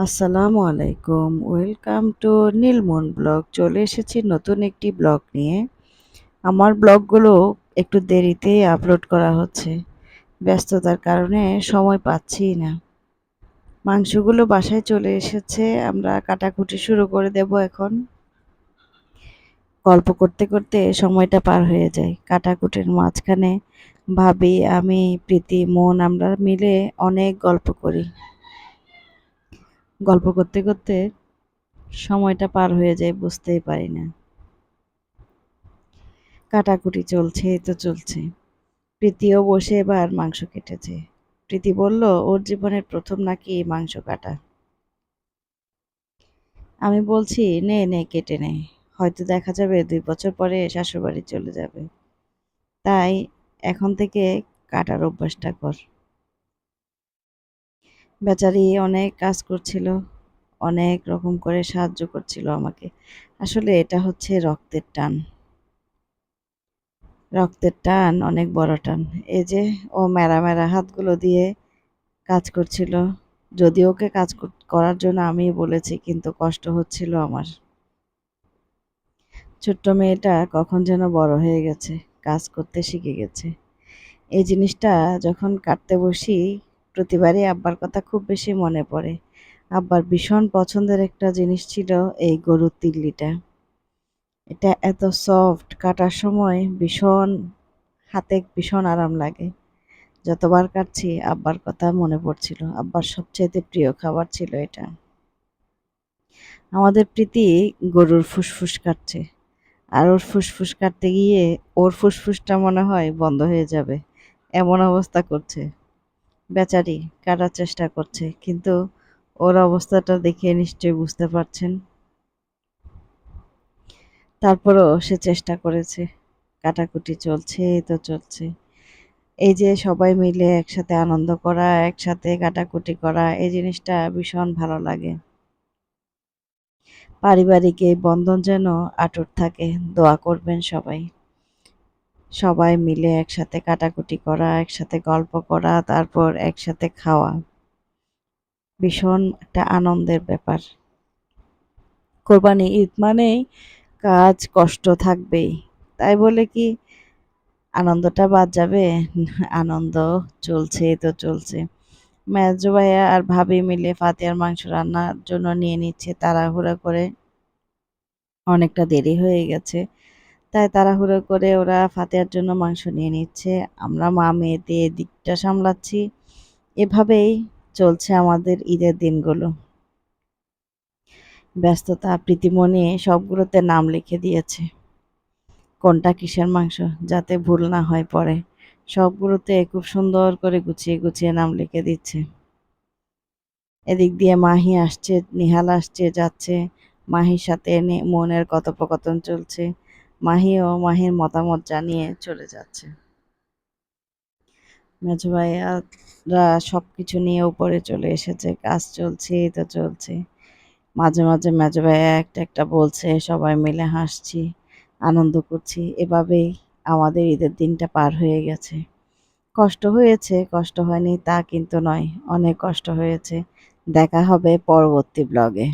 আসসালামু আলাইকুম। Welcome to Nilmon blog. চলে এসেছি নতুন একটি ব্লগ নিয়ে। আমার ব্লগগুলো একটু দেরিতে আপলোড করা হচ্ছে। ব্যস্ততার কারণে সময় পাচ্ছি না। মাংসগুলো বাসায় চলে এসেছে। আমরা কাটাকুটি শুরু করে দেব এখন। গল্প করতে করতে সময়টা পার হয়ে যায়। কাটাকুটির মাঝখানে ভাবি, আমি, প্রীতি, মন, আমরা মিলে অনেক গল্প করি। গল্প করতে করতে সময়টা পার হয়ে যায়, বুঝতেই পারি না। কাটাকুটি চলছে তো চলছে। প্রীতিও বসে এবার মাংস কেটেছে। প্রীতি বলল, ওর জীবনের প্রথম নাকি মাংস কাটা? আমি বলছি, নে নে, কেটে নে। হয়তো দেখা যাবে দুই বছর পরে শ্বশুরবাড়ি চলে যাবে। তাই এখন থেকে কাটার অভ্যাসটা কর। বেচারি অনেক কাজ করছিল, অনেক রকম করে সাহায্য করছিল আমাকে। আসলে এটা হচ্ছে রক্তের টান। রক্তের টান, অনেক বড় টান। এই যে ও মেরা মেরা হাতগুলো দিয়ে কাজ করছিল যদি ওকে কাজ করার জন্য আমি বলেছি, কিন্তু কষ্ট হচ্ছিল আমার। ছোট্ট মেয়েটা কখন যেন বড় হয়ে গেছে, কাজ করতে শিখে গেছে। এই জিনিসটা যখন কাটতে বসি প্রতিবারই আব্বার কথা খুব বেশি মনে পড়ে। আব্বার ভীষণ পছন্দের একটা জিনিস ছিল এই গরুর তিল্লিটা। এটা এত সফট কাটার সময় ভীষণ, হাতে ভীষণ আরাম লাগে। যতবার কাটছি, আব্বার কথা মনে পড়ছিল। আব্বার সবচেয়ে প্রিয় খাবার ছিল এটা। আমাদের প্রীতি গরুর ফুসফুস কাটছে। আর ওর ফুসফুস কাটতে গিয়ে ওর ফুসফুসটা মনে হয় বন্ধ হয়ে যাবে। এমন অবস্থা করছে। বেচারি কাটার চেষ্টা করছে, কিন্তু ওর অবস্থাটা দেখে নিশ্চয়ই বুঝতে পারছেন। তারপরও সে চেষ্টা করেছে, কাটাকুটি চলছে তো চলছে। এই যে সবাই মিলে একসাথে আনন্দ করা, একসাথে কাটাকুটি করা, এই জিনিসটা ভীষণ ভালো লাগে। পারিবারিক এই বন্ধন যেন আটুট থাকে, দোয়া করবেন সবাই। সবাই মিলে একসাথে কাটাকুটি করা, একসাথে গল্প করা, তারপর একসাথে খাওয়া। ভীষণ একটা আনন্দের ব্যাপার। কোরবানি ঈদ মানেই কাজ, কষ্ট থাকবেই। তাই বলে কি, আনন্দটা বাদ যাবে? আনন্দ চলছে তো চলছে। মেজো ভাইয়া আর ভাবি মিলে ফাতিয়ার মাংস রান্নার জন্য নিয়ে নিচ্ছে, তাড়াহুড়া করে। অনেকটা দেরি হয়ে গেছে। তাই তাড়াহুড়ো করে ওরা ফাতিয়ার জন্য মাংস নিয়ে নিচ্ছে। আমরা মা মেয়েতে দিকটা সামলাচ্ছি। এভাবেই চলছে আমাদের ঈদের দিনগুলো। ব্যস্ততা, প্রীতিমণি সবগুলোতে নাম লিখে দিয়েছে। কোনটা কিসের মাংস যাতে ভুল না হয় পরে। সবগুলোতে খুব সুন্দর করে গুছিয়ে গুছিয়ে নাম লিখে দিচ্ছে। এদিক দিয়ে মাহি আসছে, নিহাল আসছে, যাচ্ছে। মাহির সাথে মনের কথোপকথন চলছে। মাহিও মাহির মতামত জানিয়ে চলে যাচ্ছে। মেজো ভাইয়ারা সব কিছু নিয়ে উপরে চলে এসেছে, কাজ চলছে, এই তো চলছে। মাঝে মাঝে মেজো ভাইয়া একটা একটা বলছে, সবাই মিলে হাসছি, আনন্দ করছি, এভাবেই আমাদের ঈদের দিনটা পার হয়ে গেছে। কষ্ট হয়েছে, কষ্ট হয়নি তা কিন্তু নয়, অনেক কষ্ট হয়েছে। দেখা হবে পরবর্তী ব্লগে